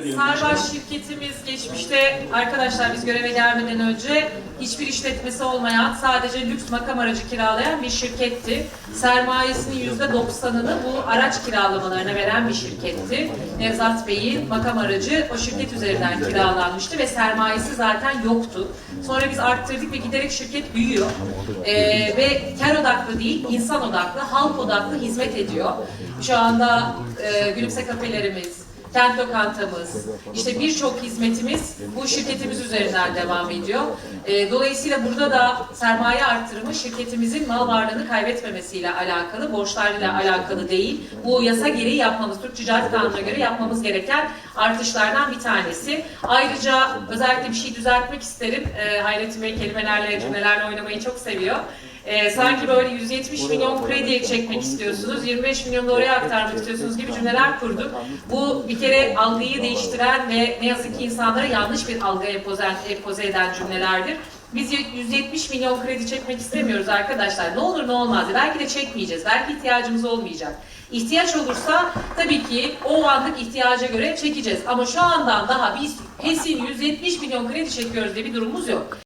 edelim. Sarbaş şirketimiz geçmişte arkadaşlar biz göreve gelmeden önce hiçbir işletmesi olmayan sadece lüks makam aracı kiralayan bir şirketti. Sermayesinin yüzde doksanını bu araç kiralamalarına veren bir şirketti. Nevzat Bey'in makam aracı o şirket üzerinden kiralanmıştı ve sermayesi zaten yoktu. Sonra biz arttırdık ve giderek şirket büyüyor. Ee, ve kar odaklı değil, insan odaklı, halk odaklı hizmet ediyor. Şu anda e, gülümse kafelerimiz, kent lokantamız, işte birçok hizmetimiz bu şirketimiz üzerinden devam ediyor. E, dolayısıyla burada da sermaye arttırımı şirketimizin mal varlığını kaybetmemesiyle alakalı, borçlarıyla alakalı değil. Bu yasa gereği yapmamız, Türk Ticaret Kanunu'na göre yapmamız gereken artışlardan bir tanesi. Ayrıca özellikle bir şey düzeltmek isterim. E, Hayrettin Bey kelimelerle, cümlelerle oynamayı çok seviyor. Ee, sanki böyle 170 milyon krediye çekmek istiyorsunuz, 25 milyon da oraya aktarmak istiyorsunuz gibi cümleler kurduk. Bu bir kere algıyı değiştiren ve ne yazık ki insanlara yanlış bir algı empoze eden cümlelerdir. Biz 170 milyon kredi çekmek istemiyoruz arkadaşlar. Ne olur ne olmaz. Belki de çekmeyeceğiz. Belki ihtiyacımız olmayacak. İhtiyaç olursa tabii ki o anlık ihtiyaca göre çekeceğiz. Ama şu andan daha biz kesin 170 milyon kredi çekiyoruz diye bir durumumuz yok.